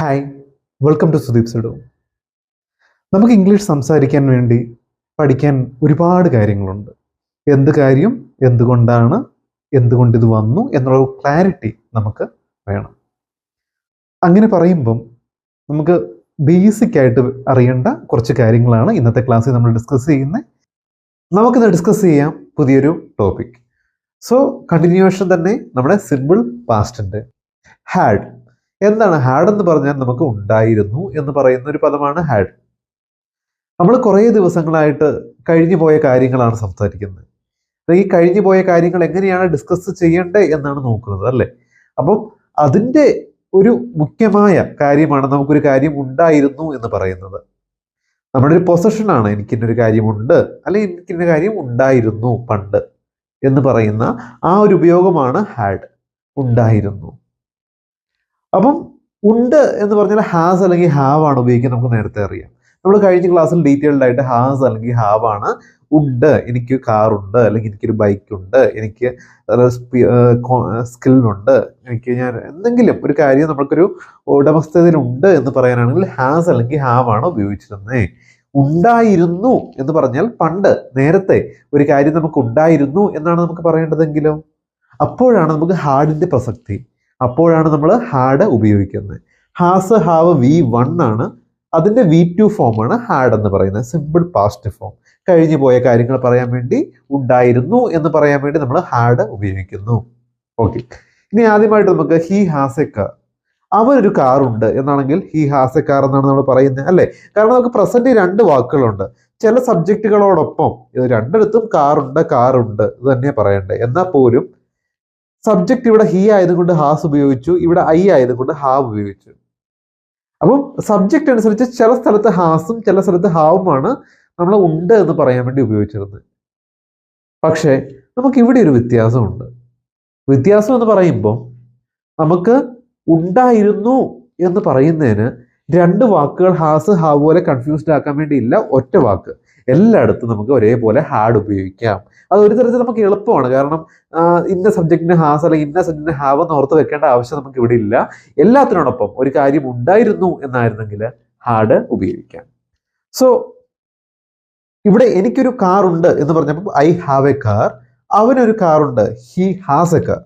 Hi welcome to Sudeep സഡു നമുക്ക് English സംസാരിക്കാൻ വേണ്ടി പഠിക്കാൻ ഒരുപാട് കാര്യങ്ങളുണ്ട്. എന്ത് കാര്യം എന്തുകൊണ്ടാണ് എന്തുകൊണ്ട് ഇത് വന്നു എന്നുള്ള ക്ലാരിറ്റി നമുക്ക് വേണം. അങ്ങനെ പറയുമ്പം നമുക്ക് ബേസിക് ആയിട്ട് അറിയേണ്ട കുറച്ച് കാര്യങ്ങളാണ് ഇന്നത്തെ ക്ലാസ്സിൽ നമ്മൾ ഡിസ്കസ് ചെയ്യുന്നത്. നമുക്കിത് ഡിസ്കസ് ചെയ്യാം പുതിയൊരു ടോപ്പിക് സോ കണ്ടിന്യൂവേഷൻ തന്നെ നമ്മുടെ സിമ്പിൾ പാസ്റ്റിന്റെ ഹാഡ് എന്താണ് ഹാഡ് എന്ന് പറഞ്ഞാൽ നമുക്ക് ഉണ്ടായിരുന്നു എന്ന് പറയുന്ന ഒരു പദമാണ് ഹാഡ് നമ്മൾ കുറേ ദിവസങ്ങളായിട്ട് കഴിഞ്ഞു പോയ കാര്യങ്ങളാണ് സംസാരിക്കുന്നത്. അല്ലെങ്കിൽ കഴിഞ്ഞു പോയ കാര്യങ്ങൾ എങ്ങനെയാണ് ഡിസ്കസ് ചെയ്യേണ്ടത് എന്നാണ് നോക്കുന്നത് അല്ലേ? അപ്പം അതിന്റെ ഒരു മുഖ്യമായ കാര്യമാണ് നമുക്കൊരു കാര്യം ഉണ്ടായിരുന്നു എന്ന് പറയുന്നത്. നമ്മുടെ ഒരു പൊസഷനാണ് എനിക്കിന്നൊരു കാര്യമുണ്ട് അല്ലെങ്കിൽ എനിക്കിന്ന കാര്യം ഉണ്ടായിരുന്നു പണ്ട് എന്ന് പറയുന്ന ആ ഒരു ഉപയോഗമാണ് ഹാഡ് ഉണ്ടായിരുന്നു. അപ്പം ഉണ്ട് എന്ന് പറഞ്ഞാൽ ഹാസ് അല്ലെങ്കിൽ ഹാവ് ആണ് ഉപയോഗിക്കുന്നത് നമുക്ക് നേരത്തെ അറിയാം. നമ്മൾ കഴിഞ്ഞ ക്ലാസ്സിൽ ഡീറ്റെയിൽഡ് ആയിട്ട് ഹാസ് അല്ലെങ്കിൽ ഹാവ് ആണ്. ഉണ്ട് എനിക്ക് കാർ ഉണ്ട് അല്ലെങ്കിൽ എനിക്കൊരു ബൈക്ക് ഉണ്ട് എനിക്ക് സ്കില്ലുണ്ട് എനിക്ക് ഞാൻ എന്തെങ്കിലും ഒരു കാര്യം നമ്മൾക്കൊരു ഉടമസ്ഥതയിലുണ്ട് എന്ന് പറയാനാണെങ്കിൽ ഹാസ് അല്ലെങ്കിൽ ഹാവ് ആണ് ഉപയോഗിച്ചിരുന്നത് ഉണ്ടായിരുന്നു എന്ന് പറഞ്ഞാൽ പണ്ട് നേരത്തെ ഒരു കാര്യം നമുക്ക് ഉണ്ടായിരുന്നു എന്നാണ് നമുക്ക് പറയേണ്ടതെങ്കിലും? അപ്പോഴാണ് നമുക്ക് ഹാഡിന്റെ പ്രസക്തി. അപ്പോഴാണ് നമ്മൾ ഹാഡ് ഉപയോഗിക്കുന്നത്. ഹാസ് ഹാവ് വി വൺ ആണ്. അതിന്റെ വി ടു ഫോമാണ് ഹാഡ് എന്ന് പറയുന്നത്. Simple past form. കഴിഞ്ഞു പോയ കാര്യങ്ങൾ പറയാൻ വേണ്ടി ഉണ്ടായിരുന്നു എന്ന് പറയാൻ വേണ്ടി നമ്മൾ ഹാഡ് ഉപയോഗിക്കുന്നു. ഓക്കെ. ഇനി ആദ്യമായിട്ട് നമുക്ക് ഹി ഹാസ് എ കാർ. അവനൊരു കാറുണ്ട് എന്നാണെങ്കിൽ ഹി ഹാസ് എ കാർ എന്നാണ് നമ്മൾ പറയുന്നത് അല്ലേ? കാരണം നമുക്ക് പ്രസന്റ് രണ്ട് വാക്കുകളുണ്ട്. ചില സബ്ജക്റ്റുകളോടൊപ്പം ഇത് രണ്ടിടത്തും കാറുണ്ട് കാറുണ്ട് ഇത് തന്നെ പറയണ്ടേ. എന്നാൽ പോലും സബ്ജക്റ്റ് ഇവിടെ ഹി ആയതുകൊണ്ട് ഹാസ് ഉപയോഗിച്ചു ഇവിടെ ഐ ആയതുകൊണ്ട് ഹാവ് ഉപയോഗിച്ചു. അപ്പം സബ്ജക്റ്റ് അനുസരിച്ച് ചില സ്ഥലത്ത് ഹാസും ചില സ്ഥലത്ത് ഹാവുമാണ് നമ്മൾ ഉണ്ട് എന്ന് പറയാൻ വേണ്ടി ഉപയോഗിച്ചിരുന്നത്. പക്ഷേ നമുക്ക് ഇവിടെ ഒരു വ്യത്യാസമുണ്ട്. വ്യത്യാസം എന്ന് പറയുമ്പോൾ നമുക്ക് ഉണ്ടായിരുന്നു എന്ന് പറയുന്നതിന് രണ്ട് വാക്കുകൾ ഹാസ് ഹാവ് പോലെ കൺഫ്യൂസ്ഡ് ആക്കാൻ വേണ്ടിയില്ല ഒറ്റ വാക്ക്. എല്ലായിടത്തും നമുക്ക് ഒരേപോലെ ഹാഡ് ഉപയോഗിക്കാം. അത് ഒരു തരത്തിൽ നമുക്ക് എളുപ്പമാണ്. കാരണം ഇന്ന സബ്ജക്റ്റിന് ഹാസ് അല്ലെങ്കിൽ ഇന്ന സബ്ജക്റ്റിന് ഹാവ് എന്ന് ഓർത്ത് വെക്കേണ്ട ആവശ്യം നമുക്ക് ഇവിടെ ഇല്ല. എല്ലാത്തിനോടൊപ്പം ഒരു കാര്യം ഉണ്ടായിരുന്നു എന്നായിരുന്നെങ്കിൽ ഹാർഡ് ഉപയോഗിക്കാം. സോ ഇവിടെ എനിക്കൊരു കാർ ഉണ്ട് എന്ന് പറഞ്ഞപ്പോൾ ഐ ഹാവ് എ കാർ. അവനൊരു കാർ ഉണ്ട്. He has a car.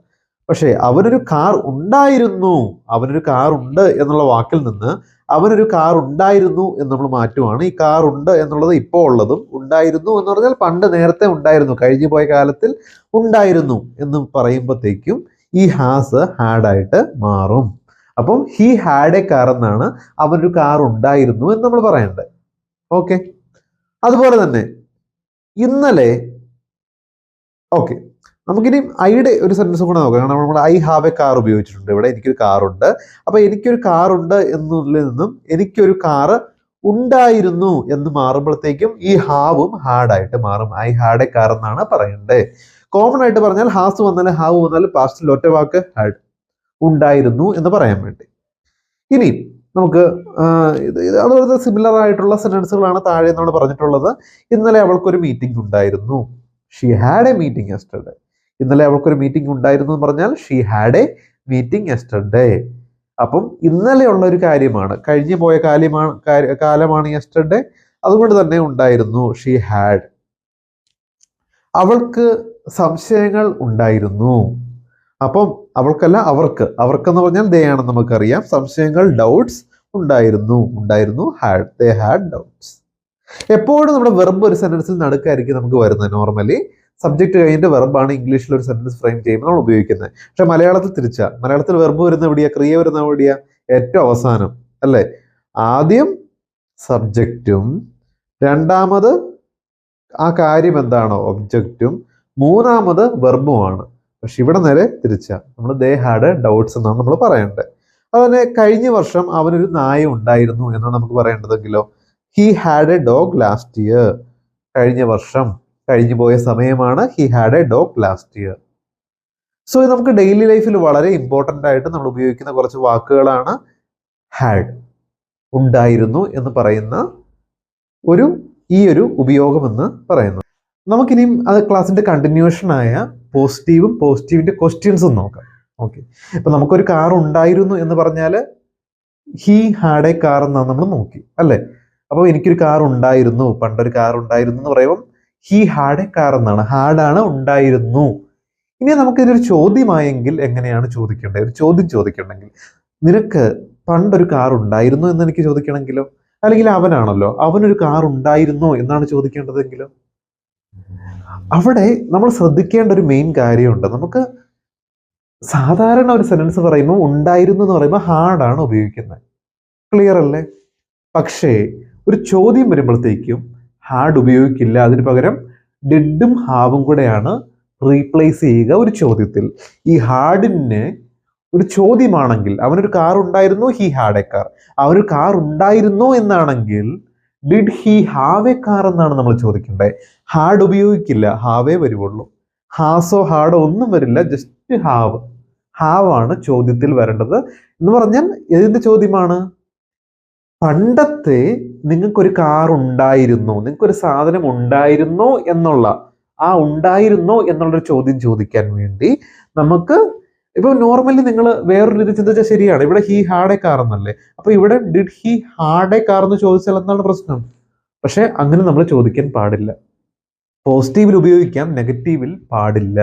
പക്ഷേ അവനൊരു കാർ ഉണ്ടായിരുന്നു. അവനൊരു കാർ ഉണ്ട് എന്നുള്ള വാക്കിൽ നിന്ന് അവനൊരു കാർ ഉണ്ടായിരുന്നു എന്ന് നമ്മൾ മാറ്റുവാണ്. ഈ കാർ ഉണ്ട് എന്നുള്ളത് ഇപ്പോൾ ഉള്ളതും ഉണ്ടായിരുന്നു എന്ന് പറഞ്ഞാൽ പണ്ട് നേരത്തെ ഉണ്ടായിരുന്നു. കഴിഞ്ഞു പോയ കാലത്തിൽ ഉണ്ടായിരുന്നു എന്ന് പറയുമ്പോഴത്തേക്കും ഈ ഹാസ് ഹാഡായിട്ട് മാറും. അപ്പം ഹി ഹാഡ് എ കാർ എന്നാണ് അവനൊരു കാർ ഉണ്ടായിരുന്നു എന്ന് നമ്മൾ പറയേണ്ടത്. ഓക്കെ അതുപോലെ തന്നെ ഇന്നലെ ഓക്കെ നമുക്കിനി ഐയുടെ ഒരു സെന്റൻസ് കൂടെ നോക്കാം. കാരണം നമ്മൾ ഐ ഹാവ് എ കാർ ഉപയോഗിച്ചിട്ടുണ്ട്. ഇവിടെ എനിക്കൊരു കാറുണ്ട് അപ്പൊ എനിക്കൊരു കാറുണ്ട് എന്നുള്ളിൽ നിന്നും എനിക്കൊരു കാറ് ഉണ്ടായിരുന്നു എന്ന് മാറുമ്പോഴത്തേക്കും ഈ ഹാവും ഹാഡായിട്ട് മാറും. ഐ ഹാഡ് എ കാർ എന്നാണ് പറയേണ്ടത് കോമൺ ആയിട്ട് പറഞ്ഞാൽ ഹാസ് വന്നാൽ ഹാവ് വന്നാൽ പാസ്റ്റിൽ ഒറ്റ വാക്ക് ഹാഡ് ഉണ്ടായിരുന്നു എന്ന് പറയാൻ വേണ്ടി. ഇനി നമുക്ക് അതുപോലത്തെ സിമിലർ ആയിട്ടുള്ള സെന്റൻസുകളാണ് താഴെ നമ്മൾ പറഞ്ഞിട്ടുള്ളത്. ഇന്നലെ അവൾക്കൊരു മീറ്റിംഗ് ഉണ്ടായിരുന്നു. She had a meeting yesterday ഇന്നലെ അവൾക്കൊരു മീറ്റിംഗ് ഉണ്ടായിരുന്നു എന്ന് പറഞ്ഞാൽ she had a meeting yesterday അപ്പം ഇന്നലെയുള്ള ഒരു കാര്യമാണ്. കഴിഞ്ഞു പോയ കാലമാണ് കാലമാണ് യെസ്റ്റർഡേ അതുകൊണ്ട് തന്നെ ഉണ്ടായിരുന്നു. ഷീ ഹാഡ് അവൾക്ക് സംശയങ്ങൾ ഉണ്ടായിരുന്നു. അപ്പം അവൾക്കല്ല അവർക്ക്. അവർക്കെന്ന് പറഞ്ഞാൽ ദേ ആണെന്ന് നമുക്കറിയാം. സംശയങ്ങൾ ഡൗട്ട്സ് ഉണ്ടായിരുന്നു. ഉണ്ടായിരുന്നു ഹാഡ് ദേ ഹാഡ് ഡൗട്ട്സ് എപ്പോഴും നമ്മുടെ വെർബ് ഒരു സെന്റൻസിൽ നടുക്കായിരിക്കും നമുക്ക് വരുന്നത് നോർമലി സബ്ജക്റ്റ് കഴിഞ്ഞിട്ട് വെർബാണ് ഇംഗ്ലീഷിൽ ഒരു സെന്റൻസ് ഫ്രെയിം ചെയ്യുമ്പോൾ നമ്മൾ ഉപയോഗിക്കുന്നത്. പക്ഷെ മലയാളത്തിൽ തിരിച്ചാ. മലയാളത്തിൽ വെർബ് വരുന്ന എവിടെയാ? ക്രിയ വരുന്ന എവിടെയാ? ഏറ്റവും അവസാനം. അല്ലേ? ആദ്യം സബ്ജക്റ്റും രണ്ടാമത് ആ കാര്യം എന്താണോ? ഒബ്ജക്റ്റും മൂന്നാമത് വെർബുമാണ് പക്ഷെ ഇവിടെ നേരെ തിരിച്ചാ. നമ്മൾ ദേ ഹാഡ് ഡൗട്ട്സ് എന്നാണ് നമ്മൾ പറയേണ്ടത്. അതുതന്നെ കഴിഞ്ഞ വർഷം അവനൊരു നായ ഉണ്ടായിരുന്നു എന്നാണ് നമുക്ക് പറയേണ്ടതെങ്കിലോ? He had a dog last year കഴിഞ്ഞ വർഷം കഴിഞ്ഞു പോയ സമയമാണ് he had a dog last year so നമുക്ക് ഡെയിലി ലൈഫിൽ വളരെ ഇമ്പോർട്ടന്റ് ആയിട്ട് നമ്മൾ ഉപയോഗിക്കുന്ന കുറച്ച് വാക്കുകളാണ് ഹാഡ് ഉണ്ടായിരുന്നു എന്ന് പറയുന്ന ഒരു ഈ ഒരു ഉപയോഗം പറയുന്നു. നമുക്കിനിയും അത് ക്ലാസ്സിന്റെ കണ്ടിന്യൂഷൻ ആയ പോസിറ്റീവും പോസിറ്റീവിന്റെ ക്വസ്റ്റ്യൻസും നോക്കാം. ഓക്കെ അപ്പം നമുക്കൊരു കാർ ഉണ്ടായിരുന്നു എന്ന് പറഞ്ഞാൽ ഹി ഹാഡ് എ കാർ എന്നാണ് നമ്മൾ നോക്കി. അല്ലേ? അപ്പോൾ എനിക്കൊരു കാർ ഉണ്ടായിരുന്നു പണ്ടൊരു കാർ ഉണ്ടായിരുന്നു എന്ന് പറയുമ്പോൾ ഹി ഹാഡ് എ കാർ എന്നാണ് ഹാഡാണ് ഉണ്ടായിരുന്നു. ഇനി നമുക്ക് ഇതൊരു ചോദ്യമായെങ്കിൽ എങ്ങനെയാണ് ചോദിക്കേണ്ടത്? ഒരു ചോദ്യം ചോദിക്കണമെങ്കിൽ നിനക്ക് പണ്ടൊരു കാർ ഉണ്ടായിരുന്നു എന്ന് എനിക്ക് ചോദിക്കണമെങ്കിലോ? അല്ലെങ്കിൽ അവനാണല്ലോ അവനൊരു കാർ ഉണ്ടായിരുന്നോ എന്നാണ് ചോദിക്കേണ്ടതെങ്കിലോ? അവിടെ നമ്മൾ ശ്രദ്ധിക്കേണ്ട ഒരു മെയിൻ കാര്യമുണ്ട്. നമുക്ക് സാധാരണ ഒരു സെന്റൻസ് പറയുമ്പോൾ ഉണ്ടായിരുന്നു എന്ന് പറയുമ്പോൾ ഹാർഡാണ് ഉപയോഗിക്കുന്നത്. ക്ലിയർ അല്ലേ? പക്ഷേ ഒരു ചോദ്യം വരുമ്പോഴത്തേക്കും ഹാർഡ് ഉപയോഗിക്കില്ല. അതിന് പകരം ഡിഡും ഹാവും കൂടെയാണ് റീപ്ലേസ് ചെയ്യുക ഒരു ചോദ്യത്തിൽ. ഈ ഹാഡിന് ഒരു ചോദ്യമാണെങ്കിൽ അവനൊരു കാർ ഉണ്ടായിരുന്നു ഹി ഹാഡ് എ കാർ അവനൊരു കാർ ഉണ്ടായിരുന്നോ എന്നാണെങ്കിൽ did he have a car എന്നാണ് നമ്മൾ ചോദിക്കേണ്ടത്. ഹാഡ് ഉപയോഗിക്കില്ല ഹാവേ വരുവുള്ളൂ. ഹാസോ ഹാഡോ ഒന്നും വരില്ല ജസ്റ്റ് ഹാവ് ഹാവ് ആണ് ചോദ്യത്തിൽ വരേണ്ടത്. എന്ന് പറഞ്ഞാൽ എന്ത് ചോദ്യമാണ്? പണ്ടത്തെ നിങ്ങൾക്കൊരു കാർ ഉണ്ടായിരുന്നോ? നിങ്ങൾക്കൊരു സാധനം ഉണ്ടായിരുന്നോ എന്നുള്ള ആ ഉണ്ടായിരുന്നോ എന്നുള്ളൊരു ചോദ്യം ചോദിക്കാൻ വേണ്ടി നമുക്ക് ഇപ്പൊ നോർമലി നിങ്ങൾ വേറൊരു രീതി ചിന്തിച്ചാൽ ശരിയാണ്. ഇവിടെ ഹി ഹാഡ് എ കാർ എന്നല്ലേ. അപ്പൊ ഇവിടെ did he had a car എന്ന് ചോദിച്ചാൽ എന്താണ് പ്രശ്നം? പക്ഷെ അങ്ങനെ നമ്മൾ ചോദിക്കാൻ പാടില്ല. പോസിറ്റീവിൽ ഉപയോഗിക്കാം നെഗറ്റീവിൽ പാടില്ല.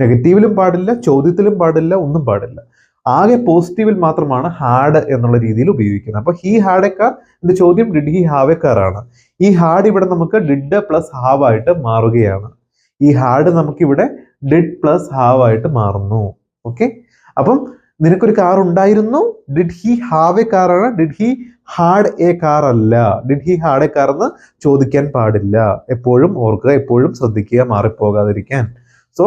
നെഗറ്റീവിലും പാടില്ല ചോദ്യത്തിലും പാടില്ല ഒന്നും പാടില്ല. ആകെ പോസിറ്റീവിൽ മാത്രമാണ് ഹാഡ് എന്നുള്ള രീതിയിൽ ഉപയോഗിക്കുന്നത്. അപ്പൊ ഹി ഹാഡ് എ കാർ എന്റെ ചോദ്യം did he have a car ആണ്. ഈ ഹാഡ് ഇവിടെ നമുക്ക് ഡിഡ് പ്ലസ് ഹാവ് ആയിട്ട് മാറുകയാണ്. ഈ ഹാഡ് നമുക്ക് ഇവിടെ ഡിഡ് പ്ലസ് ഹാവ് ആയിട്ട് മാറുന്നു. ഓക്കെ അപ്പം നിനക്കൊരു കാർ ഉണ്ടായിരുന്നു. Did he have a car ആണ്. Did he had a car അല്ല. Did he had a car എന്ന് ചോദിക്കാൻ പാടില്ല. എപ്പോഴും ഓർക്കുക എപ്പോഴും ശ്രദ്ധിക്കുക മാറിപ്പോകാതിരിക്കാൻ. സോ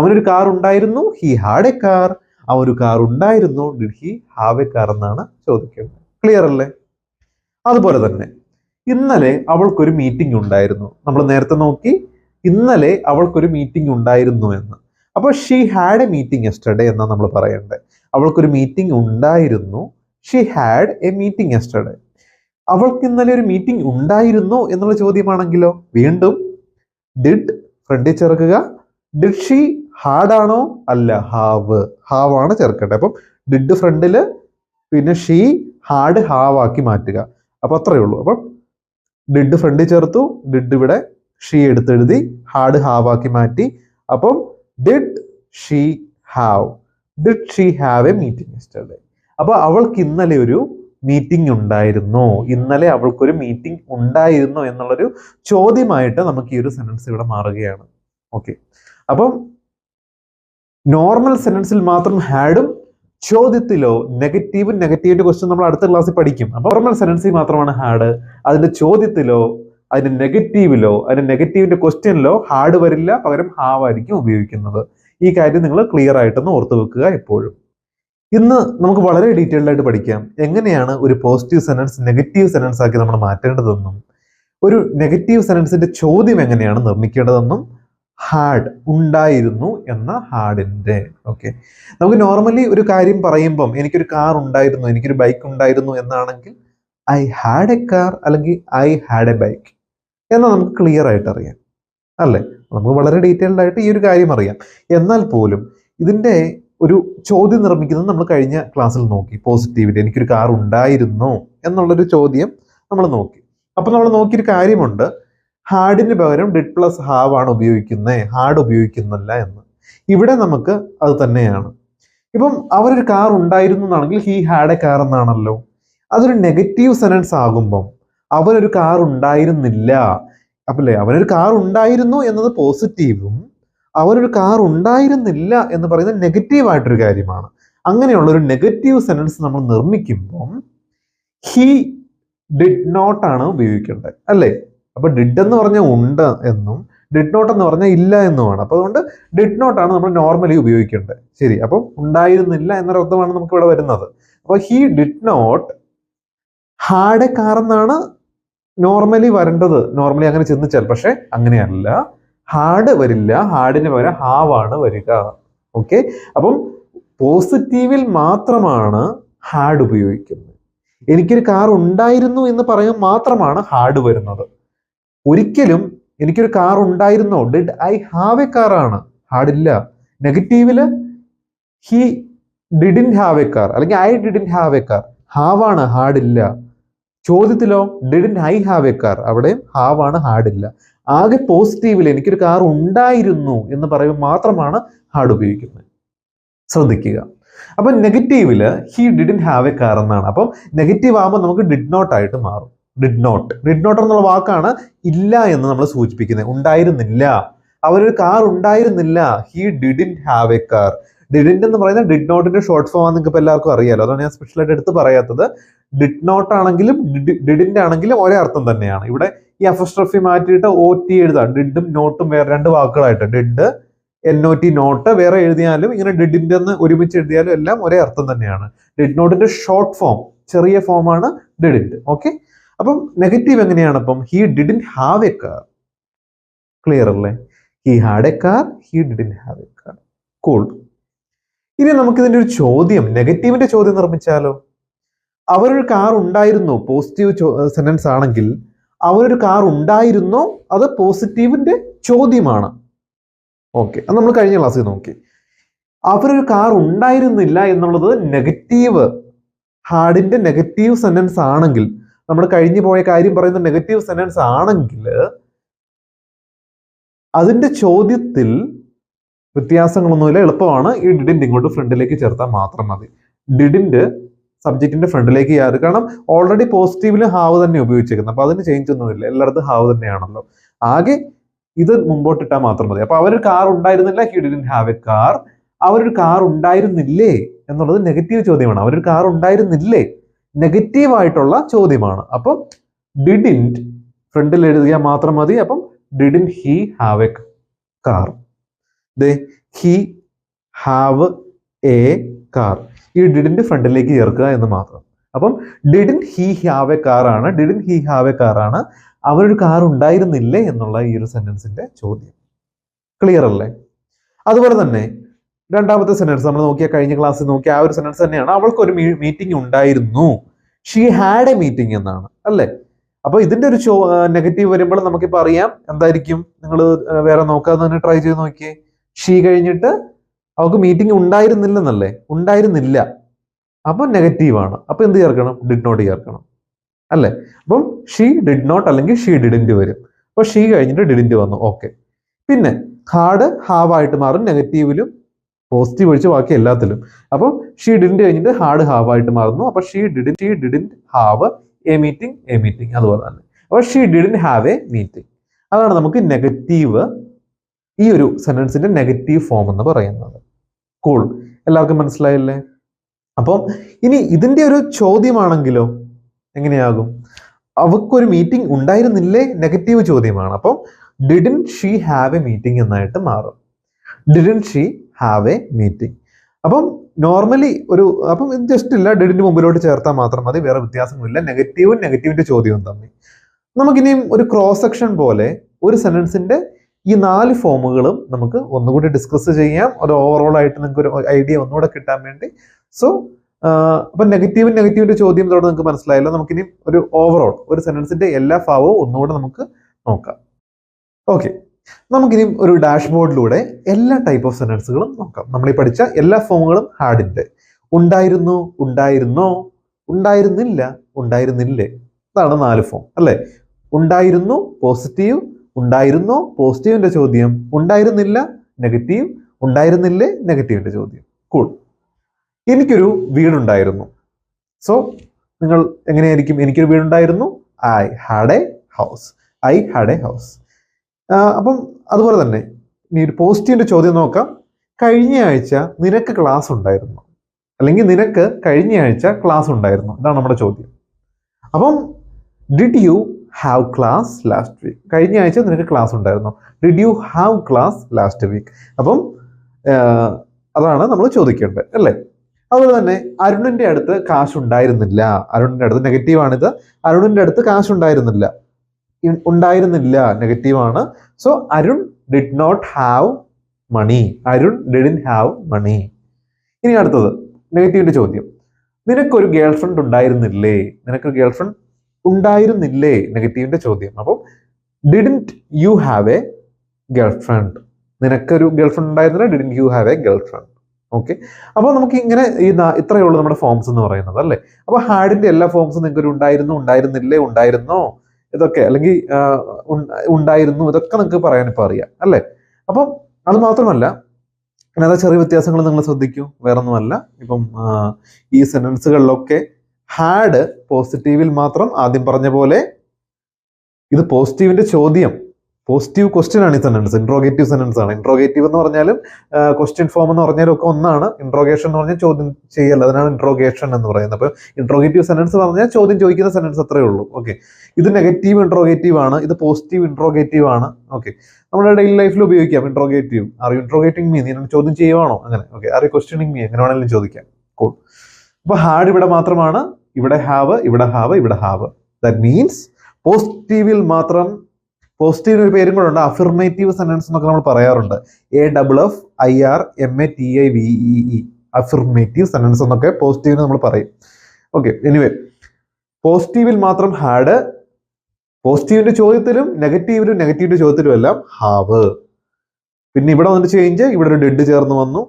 അവനൊരു കാർ ഉണ്ടായിരുന്നു. ഹി ഹാഡ് എ കാർ അവനൊരു കാർ ഉണ്ടായിരുന്നു? Did he have a car എന്നാണ് ചോദിക്കുന്നത് ക്ലിയർ അല്ലേ? അതുപോലെ തന്നെ ഇന്നലെ അവൾക്കൊരു മീറ്റിംഗ് ഉണ്ടായിരുന്നു. നമ്മൾ നേരത്തെ നോക്കി ഇന്നലെ അവൾക്കൊരു മീറ്റിംഗ് ഉണ്ടായിരുന്നു എന്ന്. അപ്പോൾ she had a meeting yesterday എന്നാണ് നമ്മൾ പറയേണ്ടത്. അവൾക്കൊരു മീറ്റിംഗ് ഉണ്ടായിരുന്നു. She had a meeting yesterday അവൾക്ക് ഇന്നലെ ഒരു മീറ്റിംഗ് ഉണ്ടായിരുന്നു എന്നുള്ള ചോദ്യമാണെങ്കിലോ? വീണ്ടും ഡിഡ് ഫ്രണ്ടിൽ ചേർക്കുക. ഡിഡ് ഷീ ഹാഡ് ആണോ അല്ല ഹാവ്. ഹാവ് ആണ് ചേർക്കേണ്ടത്. അപ്പം ഡിഡ് ഫ്രണ്ടിൽ പിന്നെ ഷീ ഹാഡ് ഹാവ് ആക്കി മാറ്റുക. അപ്പൊ അത്രയേ ഉള്ളൂ. അപ്പം ഡിഡ് ഫ്രണ്ടിൽ ചേർത്തു ഡിഡ് ഇവിടെ ഷീ എടുത്തെഴുതി ഹാഡ് ഹാവ് ആക്കി മാറ്റി. അപ്പം did she have. Did she have a meeting yesterday. അപ്പൊ അവൾക്ക് ഇന്നലെ ഒരു മീറ്റിംഗ് ഉണ്ടായിരുന്നു? ഇന്നലെ അവൾക്കൊരു മീറ്റിംഗ് ഉണ്ടായിരുന്നു? എന്നുള്ളൊരു ചോദ്യമായിട്ട് നമുക്ക് ഈ ഒരു സെന്റൻസ് ഇവിടെ മാറുകയാണ്. ഓക്കെ. അപ്പം നോർമൽ സെന്റൻസിൽ മാത്രം ഹാഡും ചോദ്യത്തിലോ നെഗറ്റീവും നെഗറ്റീവിന്റെ ക്വസ്റ്റ്യൻ നമ്മൾ അടുത്ത ക്ലാസ്സിൽ പഠിക്കും. അപ്പോൾ നോർമൽ സെന്റൻസിൽ മാത്രമാണ് ഹാഡ് അതിന്റെ ചോദ്യത്തിലോ അതിന്റെ നെഗറ്റീവിലോ അതിന്റെ നെഗറ്റീവിന്റെ ക്വസ്റ്റ്യനിലോ ഹാഡ് വരില്ല പകരം ഹാവായിരിക്കും ഉപയോഗിക്കുന്നത്. ഈ കാര്യം നിങ്ങൾ ക്ലിയർ ആയിട്ടൊന്ന് ഓർത്ത് വെക്കുക എപ്പോഴും. ഇന്ന് നമുക്ക് വളരെ ഡീറ്റെയിൽഡ് ആയിട്ട് പഠിക്കാം. എങ്ങനെയാണ് ഒരു പോസിറ്റീവ് സെന്റൻസ് നെഗറ്റീവ് സെന്റൻസ് ആക്കി നമ്മൾ മാറ്റേണ്ടതെന്നും ഒരു നെഗറ്റീവ് സെന്റൻസിന്റെ ചോദ്യം എങ്ങനെയാണ് നിർമ്മിക്കേണ്ടതെന്നും ഹാഡ് ഉണ്ടായിരുന്നു എന്ന ഹാഡിന്റെ ഓക്കെ നമുക്ക് നോർമലി ഒരു കാര്യം പറയുമ്പം എനിക്കൊരു കാർ ഉണ്ടായിരുന്നു എനിക്കൊരു ബൈക്ക് ഉണ്ടായിരുന്നു എന്നാണെങ്കിൽ ഐ ഹാഡ് എ കാർ അല്ലെങ്കിൽ ഐ ഹാഡ് എ ബൈക്ക് എന്ന് നമുക്ക് ക്ലിയർ ആയിട്ട് അറിയാം. അല്ലേ? നമുക്ക് വളരെ ഡീറ്റെയിൽഡ് ആയിട്ട് ഈ ഒരു കാര്യം അറിയാം. എന്നാൽ പോലും ഇതിന്റെ ഒരു ചോദ്യം നിർമ്മിക്കുന്നത് നമ്മൾ കഴിഞ്ഞ ക്ലാസ്സിൽ നോക്കി. പോസിറ്റീവിൽ എനിക്കൊരു കാർ ഉണ്ടായിരുന്നു എന്നുള്ളൊരു ചോദ്യം നമ്മൾ നോക്കി. അപ്പൊ നമ്മൾ നോക്കിയൊരു കാര്യമുണ്ട്. ഹാഡിന് പകരം ഡിഡ് പ്ലസ് ഹാവ് ആണ് ഉപയോഗിക്കുന്നത് ഹാഡ് ഉപയോഗിക്കുന്നില്ല എന്ന്. ഇവിടെ നമുക്ക് അത് തന്നെയാണ്. ഇപ്പം അവരൊരു കാർ ഉണ്ടായിരുന്നു എന്നാണെങ്കിൽ ഹി ഹാഡ് എ കാർ എന്നാണല്ലോ. അതൊരു നെഗറ്റീവ് സെനൻസ് ആകുമ്പം അവനൊരു കാർ ഉണ്ടായിരുന്നില്ല. അപ്പല്ലേ? അവനൊരു കാർ ഉണ്ടായിരുന്നു എന്നത് പോസിറ്റീവും അവനൊരു കാർ ഉണ്ടായിരുന്നില്ല എന്ന് പറയുന്നത് നെഗറ്റീവ് ആയിട്ടൊരു കാര്യമാണ്. അങ്ങനെയുള്ള ഒരു നെഗറ്റീവ് സെനൻസ് നമ്മൾ നിർമ്മിക്കുമ്പം ഹി ഡിഡ് നോട്ട് ആണ് ഉപയോഗിക്കേണ്ടത്. അല്ലേ? അപ്പൊ ഡിഡ് എന്ന് പറഞ്ഞാൽ ഉണ്ട് എന്നും ഡിഡ് നോട്ട് എന്ന് പറഞ്ഞാൽ ഇല്ല എന്നുമാണ്. അപ്പൊ അതുകൊണ്ട് ഡിഡ് നോട്ട് ആണ് നമ്മൾ നോർമലി ഉപയോഗിക്കേണ്ടത്. ശരി അപ്പം ഉണ്ടായിരുന്നില്ല എന്നൊരർത്ഥമാണ് നമുക്ക് ഇവിടെ വരുന്നത്. അപ്പൊ he did not had a car എന്നാണ് നോർമലി വരേണ്ടത്. നോർമലി അങ്ങനെ ചിന്തിച്ചാൽ പക്ഷെ അങ്ങനെയല്ല. ഹാഡ് വരില്ല. ഹാഡിന് പകരം ഹാവാണ് വരിക. ഓക്കെ അപ്പം പോസിറ്റീവിൽ മാത്രമാണ് ഹാഡ് ഉപയോഗിക്കുന്നത്. എനിക്കൊരു കാർ ഉണ്ടായിരുന്നു എന്ന് പറയാൻ മാത്രമാണ് ഹാഡ് വരുന്നത്. ഒരിക്കലും എനിക്കൊരു കാർ ഉണ്ടായിരുന്നോ? Did I have a car ആണ്? ഹാഡില്ല നെഗറ്റീവിൽ he didn't have a car അല്ലെങ്കിൽ I didn't have a car have ആണ് had ചോദ്യത്തിലോ didn't I have a car അവിടെയും ഹാവ് ആണ് ഹാഡ് ഇല്ല ആകെ പോസിറ്റീവിൽ എനിക്കൊരു കാർ ഉണ്ടായിരുന്നു എന്ന് പറയുമ്പോൾ മാത്രമാണ് ഹാഡ് ഉപയോഗിക്കുന്നത്. ശ്രദ്ധിക്കുക. അപ്പൊ നെഗറ്റീവിൽ he didn't have a car എന്നാണ്. അപ്പം നെഗറ്റീവ് ആകുമ്പോൾ നമുക്ക് ഡിഡ് നോട്ട് ആയിട്ട് മാറും. ഡിഡ് നോട്ട് ഡിഡ് നോട്ട് എന്നുള്ള വാക്കാണ് ഇല്ല എന്ന് നമ്മൾ സൂചിപ്പിക്കുന്നത്. ഉണ്ടായിരുന്നില്ല. അവരൊരു കാർ ഉണ്ടായിരുന്നില്ല. He didn't have a car didn't എന്ന് പറയുന്നത് ഡിഡ് നോട്ടിന്റെ ഷോർട്ട് ഫോം ആണ് നിങ്ങൾക്ക് എല്ലാവർക്കും അറിയാലോ. അതാണ് ഞാൻ സ്പെഷ്യലായിട്ട് എടുത്ത് പറയാത്തത്. ഡിഡ് നോട്ട് ആണെങ്കിലും ഡിഡിന്റെ ആണെങ്കിലും ഒരേ അർത്ഥം തന്നെയാണ്. ഇവിടെ ഈ അഫസ്ട്രഫി മാറ്റിയിട്ട് ഒ ടി എഴുതാം. ഡിഡും നോട്ടും വേറെ രണ്ട് വാക്കുകളായിട്ട്. Did N O T not വേറെ എഴുതിയാലും ഇങ്ങനെ ഡിഡിന്റെ എന്ന് ഒരുമിച്ച് എഴുതിയാലും എല്ലാം ഒരേ അർത്ഥം തന്നെയാണ്. ഡിഡ് നോട്ടിന്റെ ഷോർട്ട് ഫോം ചെറിയ ഫോമാണ് ഡിഡിന്റ് ഓക്കെ അപ്പം നെഗറ്റീവ് എങ്ങനെയാണ് അപ്പം he didn't have a car clear അല്ലേ? He had a car he didn't have a car cool ഇനി നമുക്ക് ഇതിന്റെ ഒരു ചോദ്യം നെഗറ്റീവിന്റെ ചോദ്യം നിർമ്മിച്ചാലോ? അവരൊരു കാർ ഉണ്ടായിരുന്നോ? പോസിറ്റീവ് സെന്റൻസ് ആണെങ്കിൽ അവരൊരു കാർ ഉണ്ടായിരുന്നോ? അത് പോസിറ്റീവിന്റെ ചോദ്യമാണ്. ഓക്കെ അത് നമ്മൾ കഴിഞ്ഞ ക്ലാസ്സിൽ നോക്കി. അവരൊരു കാർ ഉണ്ടായിരുന്നില്ല എന്നുള്ളത് നെഗറ്റീവ് ഹാർഡിന്റെ നെഗറ്റീവ് സെന്റൻസ് ആണെങ്കിൽ നമ്മൾ കഴിഞ്ഞു പോയ കാര്യം പറയുന്ന നെഗറ്റീവ് സെന്റൻസ് ആണെങ്കിൽ അതിന്റെ ചോദ്യത്തിൽ വ്യത്യാസങ്ങളൊന്നുമില്ല. എളുപ്പമാണ് ഈ ഡിഡിന്റെ ഇങ്ങോട്ട് ഫ്രണ്ടിലേക്ക് ചേർത്താൽ മാത്രം മതി. ഡിഡിന്റെ സബ്ജക്റ്റിന്റെ ഫ്രണ്ടിലേക്ക് ചെയ്യാറ് കാരണം ഓൾറെഡി പോസിറ്റീവിൽ ഹാവ് തന്നെ ഉപയോഗിച്ചേക്കുന്നത്. അപ്പോൾ അതിന് ചേഞ്ച് ഒന്നുമില്ല. എല്ലായിടത്തും ഹാവ് തന്നെയാണല്ലോ. ആകെ ഇത് മുമ്പോട്ടിട്ടാൽ മാത്രം മതി. അപ്പൊ അവരൊരു കാർ ഉണ്ടായിരുന്നില്ല. He didn't have a car അവരൊരു കാർ ഉണ്ടായിരുന്നില്ലേ എന്നുള്ളത് നെഗറ്റീവ് ചോദ്യമാണ്. അവരൊരു കാർ ഉണ്ടായിരുന്നില്ലേ നെഗറ്റീവ് ആയിട്ടുള്ള ചോദ്യമാണ്. അപ്പം ഡിഡിന്റ് ഫ്രണ്ടിൽ എഴുതിയാൽ മാത്രം മതി. അപ്പം didn't he have a car he have a car ഈ ഡിഡിന്റെ ഫ്രണ്ടിലേക്ക് ചേർക്കുക എന്ന് മാത്രം. അപ്പം didn't he have a car ആണ്. Didn't he have a car ആണ്. അവരൊരു കാർ ഉണ്ടായിരുന്നില്ലേ എന്നുള്ള ഈ ഒരു സെന്റൻസിന്റെ ചോദ്യം. ക്ലിയർ അല്ലേ? അതുപോലെ തന്നെ രണ്ടാമത്തെ സെന്റൻസ് നമ്മൾ നോക്കിയ കഴിഞ്ഞ ക്ലാസ്സിൽ നോക്കിയ ആ ഒരു സെന്റൻസ് തന്നെയാണ്. അവൾക്ക് ഒരു മീറ്റിംഗ് ഉണ്ടായിരുന്നു. ഷീ ഹാഡ് എ മീറ്റിംഗ് എന്നാണ്. അല്ലേ? അപ്പൊ ഇതിന്റെ ഒരു ചോ നെഗറ്റീവ് വരുമ്പോൾ നമുക്കിപ്പോൾ അറിയാം. എന്തായിരിക്കും? നിങ്ങൾ വേറെ നോക്കാതെ തന്നെ ട്രൈ ചെയ്ത് നോക്കിയേ. ഷീ കഴിഞ്ഞിട്ട് അവൾക്ക് മീറ്റിംഗ് ഉണ്ടായിരുന്നില്ലെന്നല്ലേ? ഉണ്ടായിരുന്നില്ല. അപ്പൊ നെഗറ്റീവ് ആണ്. അപ്പൊ എന്ത് ചേർക്കണം? ഡിഡ് നോട്ട് ചേർക്കണം. അല്ലേ? അപ്പം ഷീ ഡിഡ് നോട്ട് അല്ലെങ്കിൽ ഷീ ഡിഡിന്റ് വരും. അപ്പൊ ഷീ കഴിഞ്ഞിട്ട് ഡിഡിന്റ് വന്നു. ഓക്കെ പിന്നെ ഹാർഡ് ഹാവായിട്ട് മാറും. നെഗറ്റീവിലും പോസിറ്റീവ് ഒഴിച്ച് ബാക്കി എല്ലാത്തിലും. അപ്പോൾ ഷീ ഡിഡിന്റ് കഴിഞ്ഞിട്ട് ഹാർഡ് ഹാവ് ആയിട്ട് മാറുന്നു. അപ്പൊ she didn't she didn't have a meeting a meeting അതുപോലെ തന്നെ. അപ്പൊ she didn't have a meeting അതാണ് നമുക്ക് നെഗറ്റീവ് ഈ ഒരു സെന്റൻസിന്റെ നെഗറ്റീവ് ഫോം എന്ന് പറയുന്നത്. കൂൾ എല്ലാവർക്കും മനസ്സിലായില്ലേ? അപ്പം ഇനി ഇതിന്റെ ഒരു ചോദ്യമാണെങ്കിലോ? എങ്ങനെയാകും? അവക്കൊരു മീറ്റിംഗ് ഉണ്ടായിരുന്നില്ലേ? നെഗറ്റീവ് ചോദ്യമാണ്. അപ്പം didn't she have a meeting എന്നായിട്ട് മാറും. Didn't she have a meeting അപ്പം നോർമലി ഒരു അപ്പം ജസ്റ്റ് ഇല്ല ഡെഡിന്റെ മുമ്പിലോട്ട് ചേർത്താൽ മാത്രം മതി വേറെ വ്യത്യാസങ്ങളില്ല നെഗറ്റീവും നെഗറ്റീവിന്റെ ചോദ്യവും തമ്മിൽ. നമുക്കിനിയും ഒരു ക്രോസ് സെക്ഷൻ പോലെ ഒരു സെന്റൻസിന്റെ ഈ നാല് ഫോമുകളും നമുക്ക് ഒന്നുകൂടി ഡിസ്കസ് ചെയ്യാം. ഒരു ഓവറോൾ ആയിട്ട് നിങ്ങൾക്ക് ഒരു ഐഡിയ ഒന്നുകൂടെ കിട്ടാൻ വേണ്ടി. സോ അപ്പൊ നെഗറ്റീവും നെഗറ്റീവിന്റെ ചോദ്യം ഇതോടെ നിങ്ങൾക്ക് മനസ്സിലായല്ലോ. നമുക്കിനി ഒരു ഓവറോൾ ഒരു സെന്റൻസിന്റെ എല്ലാ ഭാവവും ഒന്നുകൂടെ നമുക്ക് നോക്കാം. ഓക്കെ നമുക്കിനി ഒരു ഡാഷ്ബോർഡിലൂടെ എല്ലാ ടൈപ്പ് ഓഫ് സെന്റൻസുകളും നോക്കാം. നമ്മൾ ഈ പഠിച്ച എല്ലാ ഫോമുകളും ഹാഡിന്റ് ഉണ്ടായിരുന്നു ഉണ്ടായിരുന്നോ? ഉണ്ടായിരുന്നില്ല ഉണ്ടായിരുന്നില്ലേ? അതാണ് നാല് ഫോം അല്ലേ? ഉണ്ടായിരുന്നു പോസിറ്റീവ് ഉണ്ടായിരുന്നോ? പോസിറ്റീവിന്റെ ചോദ്യം. ഉണ്ടായിരുന്നില്ല നെഗറ്റീവ് ഉണ്ടായിരുന്നില്ലേ നെഗറ്റീവിന്റെ ചോദ്യം. കൂൾ എനിക്കൊരു വീടുണ്ടായിരുന്നു. സോ നിങ്ങൾ എങ്ങനെയായിരിക്കും എനിക്കൊരു വീടുണ്ടായിരുന്നു? I had a house I had a house അപ്പം അതുപോലെ തന്നെ ഇനി ഒരു പോസ്റ്റിന്റെ ചോദ്യം നോക്കാം. കഴിഞ്ഞ ആഴ്ച നിനക്ക് ക്ലാസ് ഉണ്ടായിരുന്നു. അല്ലെങ്കിൽ നിനക്ക് കഴിഞ്ഞ ആഴ്ച ക്ലാസ് ഉണ്ടായിരുന്നു. ഇതാണ് നമ്മുടെ ചോദ്യം. അപ്പം did you have class last week കഴിഞ്ഞ ആഴ്ച നിനക്ക് ക്ലാസ് ഉണ്ടായിരുന്നു. Did you have class last week അപ്പം അതാണ് നമ്മൾ ചോദിക്കേണ്ടത് അല്ലേ? അതുപോലെ തന്നെ അരുണിന്റെ അടുത്ത് കാശ് ഉണ്ടായിരുന്നില്ല. അരുണിന്റെ അടുത്ത് നെഗറ്റീവാണിത് അരുണിന്റെ അടുത്ത് കാശ് ഉണ്ടായിരുന്നില്ല. ഉണ്ടായിരുന്നില്ല നെഗറ്റീവാണ് so Arun did not have money Arun didn't have money ഇനി അടുത്തത് നെഗറ്റീവിന്റെ ചോദ്യം. നിനക്കൊരു ഗേൾ ഫ്രണ്ട് ഉണ്ടായിരുന്നില്ലേ? നിനക്കൊരു ഗേൾ ഫ്രണ്ട് ഉണ്ടായിരുന്നില്ലേ നെഗറ്റീവിന്റെ ചോദ്യം. അപ്പം didn't you have a girlfriend നിനക്കൊരു ഗേൾ ഫ്രണ്ട് ഉണ്ടായിരുന്നില്ല didn't you have a girlfriend okay അപ്പോൾ നമുക്ക് ഇങ്ങനെ ഈ ഇത്രയേ ഉള്ളൂ നമ്മുടെ ഫോംസ് എന്ന് പറയുന്നത് അല്ലേ? അപ്പോൾ ഹാഡിന്റെ എല്ലാ ഫോംസും നിങ്ങൾക്ക് ഒരു ഉണ്ടായിരുന്നു ഉണ്ടായിരുന്നില്ലേ ഉണ്ടായിരുന്നോ? ഇതൊക്കെ അല്ലെങ്കിൽ ഉണ്ടായിരുന്നു ഇതൊക്കെ നിങ്ങൾക്ക് പറയാൻ ഇപ്പോൾ അറിയാം അല്ലേ? അപ്പം അത് മാത്രമല്ല പിന്നെ ചെറിയ വ്യത്യാസങ്ങൾ നിങ്ങൾ ശ്രദ്ധിക്കൂ വേറൊന്നുമല്ല. ഇപ്പം ഈ സെന്റൻസുകളിലൊക്കെ ഹാഡ് പോസിറ്റീവിൽ മാത്രം ആദ്യം പറഞ്ഞ പോലെ ഇത് പോസിറ്റീവിന്റെ ചോദ്യം. പോസിറ്റീവ് ക്വസ്റ്റ്യൻ ആണ് ഈ സെന്റൻസ് ഇൻട്രോഗേറ്റീവ് സെന്റൻസ് ആണ്. ഇൻട്രോഗേറ്റീവ് എന്ന് പറഞ്ഞാലും ക്വസ്റ്റ്യൻ ഫോം എന്ന് പറഞ്ഞാലും ഒക്കെ ഒന്നാണ്. ഇൻട്രോഗേഷൻ എന്ന് പറഞ്ഞാൽ ചോദ്യം ചെയ്യല്ല അതിനാണ് ഇൻട്രോഗേഷൻ എന്ന് പറയുന്നത്. അപ്പോൾ ഇൻട്രോഗേറ്റീവ് സെന്റൻസ് പറഞ്ഞാൽ ചോദ്യം ചോദിക്കുന്ന സെന്റൻസ് അത്രേ ഉള്ളൂ. ഓക്കെ ഇത് നെഗറ്റീവ് ഇൻട്രോഗേറ്റീവ് ആണ്. ഇത് പോസിറ്റീവ് ഇൻട്രോഗേറ്റീവ് ആണ്. ഓക്കെ നമ്മുടെ ഡെയിലി ലൈഫിൽ ഉപയോഗിക്കാം interrogative are you interrogating me നീ ചോദ്യം ചെയ്യുവാണോ? അങ്ങനെ. Okay are you questioning me എങ്ങനെ വേണമെങ്കിലും ചോദിക്കാം. കൂൾ അപ്പോൾ ഹാഡ് ഇവിടെ മാത്രമാണ്. ഇവിടെ ഹാവ് ഇവിടെ ഹാവ് ഇവിടെ ഹാവ് ദാറ്റ് മീൻസ് പോസിറ്റീവിൽ മാത്രം പോസിറ്റീവിന് ഒരു പേരും കൂടെ ഉണ്ട്. അഫിർമേറ്റീവ് സെന്റൻസ് എന്നൊക്കെ നമ്മൾ പറയാറുണ്ട്. A double F I R M A T I V E E affirmative sentence എന്നൊക്കെ പോസിറ്റീവിന് നമ്മൾ പറയും. ഓക്കെ എനിവേ പോസിറ്റീവിൽ മാത്രം ഹാഡ് പോസിറ്റീവിന്റെ ചോദ്യത്തിലും നെഗറ്റീവിലും നെഗറ്റീവിന്റെ ചോദ്യത്തിലും എല്ലാം ഹാവ് പിന്നെ ഇവിടെ വന്നിട്ട് ചേഞ്ച് ഇവിടെ ഒരു ഡെഡ് ചേർന്ന് വന്നു.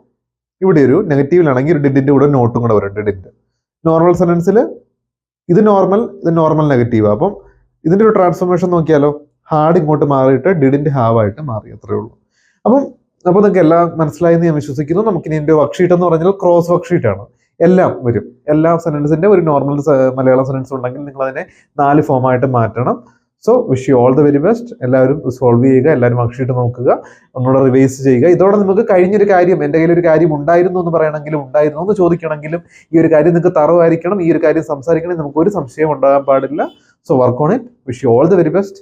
ഇവിടെ ഒരു നെഗറ്റീവിലാണെങ്കിൽ ഒരു ഡെഡിന്റെ കൂടെ നോട്ടും കൂടെ വരും. ഡെഡിന്റെ നോർമൽ സെന്റൻസിൽ ഇത് നോർമൽ ഇത് നോർമൽ നെഗറ്റീവ് അപ്പം ഇതിന്റെ ഒരു ട്രാൻസ്ഫോർമേഷൻ നോക്കിയാലോ? ഹാർഡ് ഇങ്ങോട്ട് മാറിയിട്ട് ഡിഡിന്റെ ഹാവ് ആയിട്ട് മാറി അത്രേ ഉള്ളൂ. അപ്പം അപ്പോൾ നിങ്ങൾക്ക് എല്ലാം മനസ്സിലായെന്ന് ഞാൻ വിശ്വസിക്കുന്നു. നമുക്കിനി എന്റെ വർക്ക്ഷീറ്റ് എന്ന് പറഞ്ഞാൽ ക്രോസ് വർക്ക്ഷീറ്റ് ആണ്. എല്ലാം വരും. എല്ലാ സെന്റൻസിന്റെ ഒരു നോർമൽ മലയാളം സെന്റൻസ് ഉണ്ടെങ്കിൽ നിങ്ങൾ അതിനെ നാല് ഫോമായിട്ട് മാറ്റണം. So wish you all the very best എല്ലാവരും സോൾവ് ചെയ്യുക എല്ലാവരും വർക്ക്ഷീറ്റ് നോക്കുക ഒന്നുകൂടെ റിവൈസ് ചെയ്യുക. ഇതോടെ നിങ്ങൾക്ക് കഴിഞ്ഞൊരു കാര്യം എന്റെ കയ്യിൽ ഒരു കാര്യം ഉണ്ടായിരുന്നു എന്ന് പറയണമെങ്കിലും ഉണ്ടായിരുന്നു എന്ന് ചോദിക്കണമെങ്കിലും ഈ ഒരു കാര്യം നിങ്ങൾക്ക് തറവായിരിക്കണം ഈ ഒരു കാര്യം സംസാരിക്കണമെങ്കിൽ നമുക്ക് ഒരു സംശയം ഉണ്ടാകാൻ പാടില്ല. So work on it wish you all the very best